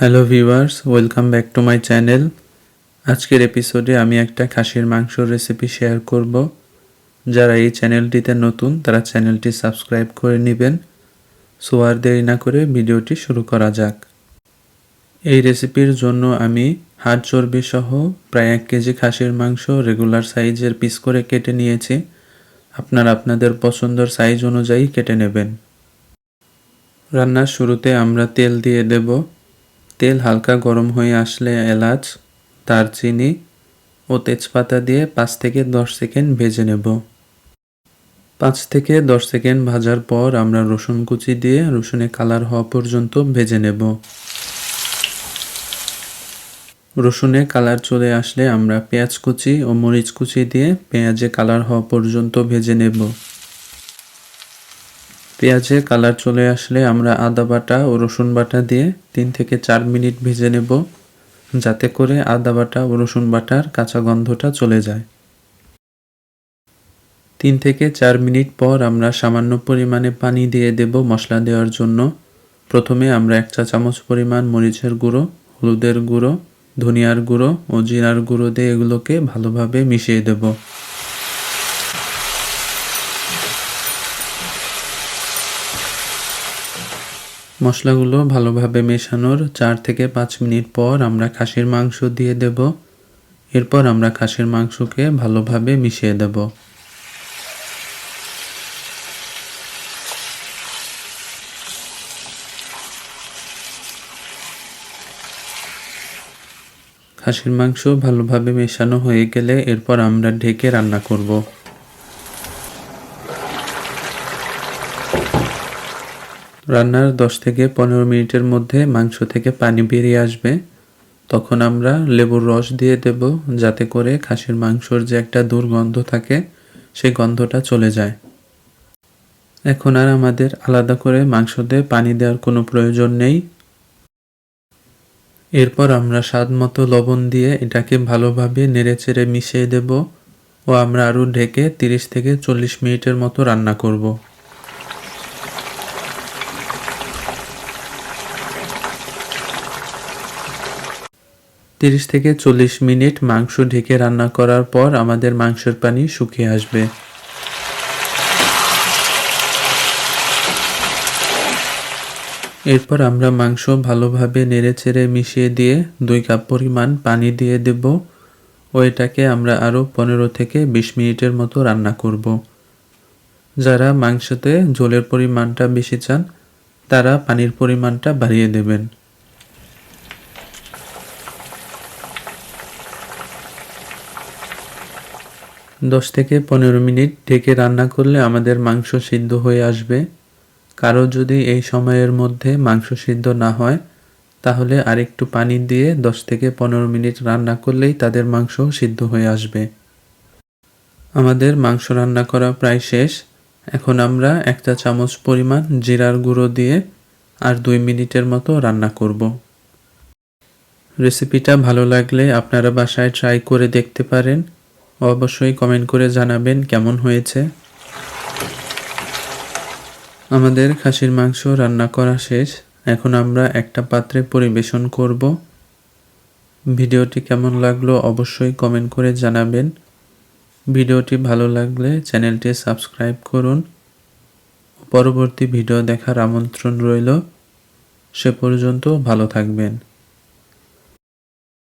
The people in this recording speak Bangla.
Hello viewers welcome back to my channel আজকের এপিসোডে আমি একটা খাসির মাংসর রেসিপি শেয়ার করব। যারা এই চ্যানেলটিতে নতুন, তারা চ্যানেলটি সাবস্ক্রাইব করে নেবেন। সো আর দেরি না করে ভিডিওটি শুরু করা যাক। এই রেসিপির জন্য আমি হাড় চর্বি সহ প্রায় এক কেজি খাসির মাংস রেগুলার সাইজের পিস করে কেটে নিয়েছি। আপনারা আপনাদের পছন্দের সাইজ অনুযায়ী কেটে নেবেন। রান্নার শুরুতে আমরা তেল দিয়ে দেব। তেল হালকা গরম হয়ে আসলে এলাচ, দারচিনি ও তেজপাতা দিয়ে পাঁচ থেকে দশ সেকেন্ড ভেজে নেব। পাঁচ থেকে দশ সেকেন্ড ভাজার পর আমরা রসুন কুচি দিয়ে রসুনে কালার হওয়া পর্যন্ত ভেজে নেব। রসুনে কালার চলে আসলে আমরা পেঁয়াজ কুচি ও মরিচ কুচি দিয়ে পেঁয়াজে কালার হওয়া পর্যন্ত ভেজে নেব। পেঁয়াজে কালার চলে আসলে আমরা আদা বাটা ও রসুন বাটা দিয়ে তিন থেকে চার মিনিট ভেজে নেব, যাতে করে আদা বাটা ও রসুন বাটার কাঁচা গন্ধটা চলে যায়। তিন থেকে চার মিনিট পর আমরা সামান্য পরিমাণে পানি দিয়ে দেব মশলা দেওয়ার জন্য। প্রথমে আমরা এক চা চামচ পরিমাণ মরিচের গুঁড়ো, হলুদের গুঁড়ো, ধনিয়ার গুঁড়ো ও জিরার গুঁড়ো দিয়ে এগুলোকে ভালোভাবে মিশিয়ে দেবো। মশলাগুলো ভালোভাবে মেশানোর চার থেকে পাঁচ মিনিট পর আমরা খাসির মাংস দিয়ে দেব। এরপর আমরা খাসির মাংসকে ভালোভাবে মিশিয়ে দেব। খাসির মাংস ভালোভাবে মেশানো হয়ে গেলে এরপর আমরা ঢেকে রান্না করব। রান্নার দশ থেকে পনেরো মিনিটের মধ্যে মাংস থেকে পানি বেরিয়ে আসবে। তখন আমরা লেবুর রস দিয়ে দেব, যাতে করে খাসির মাংসর যে একটা দুর্গন্ধ থাকে, সেই গন্ধটা চলে যায়। এখন আর আমাদের আলাদা করে মাংসতে পানি দেওয়ার কোনো প্রয়োজন নেই। এরপর আমরা স্বাদ মতো লবণ দিয়ে এটাকে ভালোভাবে নেড়েচেড়ে মিশিয়ে দেব ও আমরা আরও ঢেকে তিরিশ থেকে চল্লিশ মিনিটের মতো রান্না করব। তিরিশ থেকে চল্লিশ মিনিট মাংস ঢেকে রান্না করার পর আমাদের মাংসের পানি শুকিয়ে আসবে। এরপর আমরা মাংস ভালোভাবে নেড়েচেড়ে মিশিয়ে দিয়ে দুই কাপ পরিমাণ পানি দিয়ে দেব ও এটাকে আমরা আরও পনেরো থেকে বিশ মিনিটের মতো রান্না করব। যারা মাংসতে জলের পরিমাণটা বেশি চান, তারা পানির পরিমাণটা বাড়িয়ে দেবেন। দশ থেকে পনেরো মিনিট ঢেকে রান্না করলে আমাদের মাংস সিদ্ধ হয়ে আসবে। কারও যদি এই সময়ের মধ্যে মাংস সিদ্ধ না হয়, তাহলে আরেকটু পানি দিয়ে দশ থেকে পনেরো মিনিট রান্না করলেই তাদের মাংস সিদ্ধ হয়ে আসবে। আমাদের মাংস রান্না করা প্রায় শেষ। এখন আমরা একটা চামচ পরিমাণ জিরার গুঁড়ো দিয়ে আর দুই মিনিটের মতো রান্না করব। রেসিপিটা ভালো লাগলে আপনারা বাসায় ট্রাই করে দেখতে পারেন। অবশ্যই কমেন্ট করে জানাবেন কেমন হয়েছে। আমাদের খাসির মাংস রান্না করা শেষ। এখন আমরা একটা পাত্রে পরিবেশন করব। ভিডিওটি কেমন লাগল অবশ্যই কমেন্ট করে জানাবেন। ভিডিওটি ভালো লাগলে চ্যানেলটি সাবস্ক্রাইব করুন। পরবর্তী ভিডিও দেখার আমন্ত্রণ রইল। সে পর্যন্ত ভালো থাকবেন।